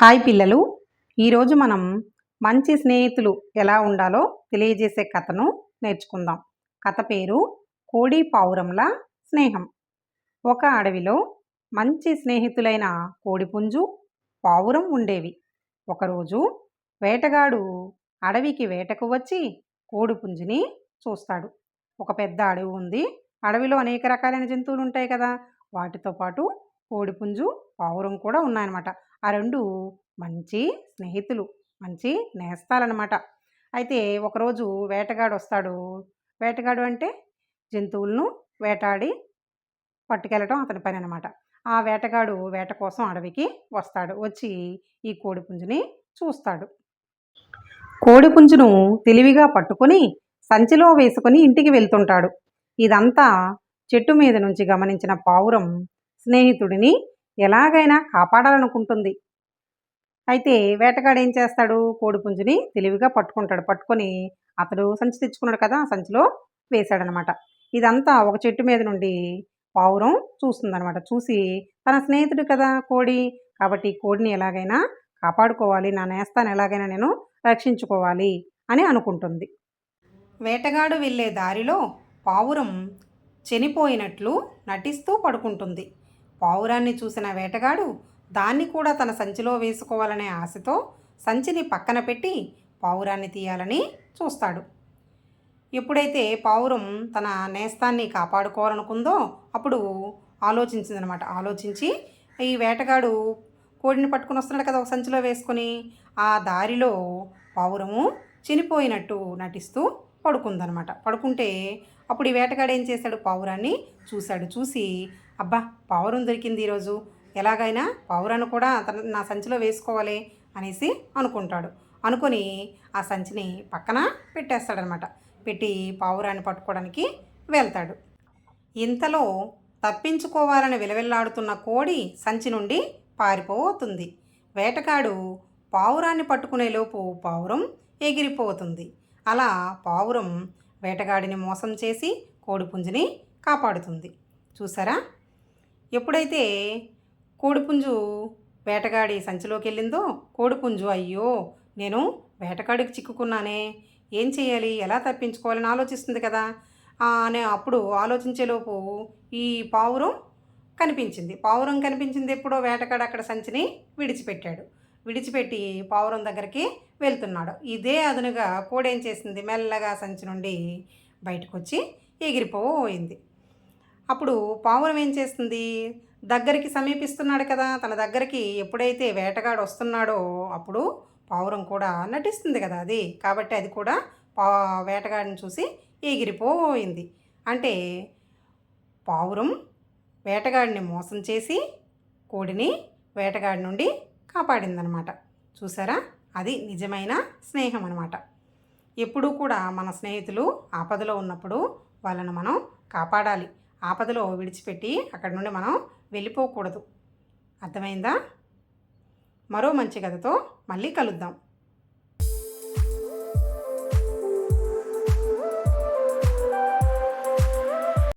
Hi పిల్లలు. ఈరోజు మనం మంచి స్నేహితులు ఎలా ఉండాలో తెలియజేసే కథను నేర్చుకుందాం. కథ పేరు కోడి పావురంల స్నేహం. ఒక అడవిలో మంచి స్నేహితులైన కోడిపుంజు పావురం ఉండేవి. ఒకరోజు వేటగాడు అడవికి వేటకు వచ్చి కోడిపుంజుని చూస్తాడు. ఒక పెద్ద అడవి ఉంది. అడవిలో అనేక రకాలైన జంతువులు ఉంటాయి కదా. వాటితో పాటు కోడిపుంజు పావురం కూడా ఉన్నాయన్నమాట. ఆ రెండు మంచి స్నేహితులు మంచి నేస్తాలన్నమాట. అయితే ఒకరోజు వేటగాడు వస్తాడు వేటగాడు అంటే జంతువులను వేటాడి పట్టుకెళ్ళటం అతని పని అనమాట ఆ వేటగాడు వేట కోసం అడవికి వస్తాడు. వచ్చి ఈ కోడిపుంజుని చూస్తాడు. కోడిపుంజును తెలివిగా పట్టుకొని సంచిలో వేసుకొని ఇంటికి వెళ్తుంటాడు. ఇదంతా చెట్టు మీద నుంచి గమనించిన పావురం స్నేహితుడిని ఎలాగైనా కాపాడాలనుకుంటుంది. అయితే వేటగాడు ఏం చేస్తాడు? కోడిపుంజుని తెలివిగా పట్టుకుంటాడు. పట్టుకొని అతడు సంచి తెచ్చుకున్నాడు కదా సంచిలో వేశాడనమాట. ఇదంతా ఒక చెట్టు మీద నుండి పావురం చూస్తుందనమాట. చూసి తన స్నేహితుడు కదా కోడి? కాబట్టి కోడిని ఎలాగైనా కాపాడుకోవాలి నా నేస్తాను ఎలాగైనా నేను రక్షించుకోవాలి అని అనుకుంటుంది. వేటగాడు వెళ్ళే దారిలో పావురం చనిపోయినట్లు నటిస్తూ పడుకుంటుంది. పావురాన్ని చూసిన వేటగాడు దాన్ని కూడా తన సంచిలో వేసుకోవాలనే ఆశతో సంచిని పక్కన పెట్టి పావురాన్ని తీయాలని చూస్తాడు. ఎప్పుడైతే పావురం తన నేస్తాన్ని కాపాడుకోవాలనుకుందో అప్పుడు ఆలోచించిందనమాట. ఆలోచించి ఈ వేటగాడు కోడిని పట్టుకుని వస్తున్నాడు కదా ఒక సంచిలో వేసుకొని ఆ దారిలో పావురము చనిపోయినట్టు నటిస్తూ పడుకుందనమాట. పడుకుంటే అప్పుడు ఈ వేటగాడు ఏం చేశాడు? పావురాన్ని చూశాడు. చూసి అబ్బా పావురం దొరికింది ఈరోజు. ఎలాగైనా పావురాన్ని కూడా తన నా సంచిలో వేసుకోవాలి అనేసి అనుకుంటాడు. అనుకొని ఆ సంచిని పక్కన పెట్టేస్తాడనమాట. పెట్టి పావురాన్ని పట్టుకోవడానికి వెళ్తాడు. ఇంతలో తప్పించుకోవాలని విలవిల్లాడుతున్న కోడి సంచి నుండి పారిపోతుంది. వేటగాడు పావురాన్ని పట్టుకునేలోపు పావురం ఎగిరిపోతుంది. అలా పావురం వేటగాడిని మోసం చేసి కోడిపుంజుని కాపాడుతుంది. చూసారా? ఎప్పుడైతే కోడిపుంజు వేటగాడి సంచిలోకి వెళ్ళిందో కోడిపుంజు అయ్యో నేను వేటగాడికి చిక్కుకున్నానే. ఏం చేయాలి? ఎలా తప్పించుకోవాలని ఆలోచిస్తుంది కదా. అనే అప్పుడు ఆలోచించేలోపు ఈ పావురం కనిపించింది. పావురం కనిపించింది ఎప్పుడో వేటగాడు అక్కడ సంచిని విడిచిపెట్టాడు. విడిచిపెట్టి పావురం దగ్గరికి వెళ్తున్నాడు. ఇదే అదునుగా కోడేం చేసింది? మెల్లగా సంచి నుండి బయటకు వచ్చి ఎగిరిపోయింది. అప్పుడు పావురం ఏం చేస్తుంది? దగ్గరికి సమీపిస్తున్నాడు కదా తన దగ్గరికి ఎప్పుడైతే వేటగాడు వస్తున్నాడో అప్పుడు పావురం కూడా నటిస్తుంది కదా అది. కాబట్టి అది కూడా పా వేటగాడిని చూసి ఎగిరిపోయింది. అంటే పావురం వేటగాడిని మోసం చేసి కోడిని వేటగాడి నుండి కాపాడిందనమాట. చూసారా? అది నిజమైన స్నేహం అనమాట. ఎప్పుడూ కూడా మన స్నేహితులు ఆపదలో ఉన్నప్పుడు వాళ్ళను మనం కాపాడాలి. ఆపదలో విడిచిపెట్టి అక్కడ నుండి మనం వెళ్ళిపోకూడదు. అర్థమైందా? మరో మంచి కథతో మళ్ళీ కలుద్దాం.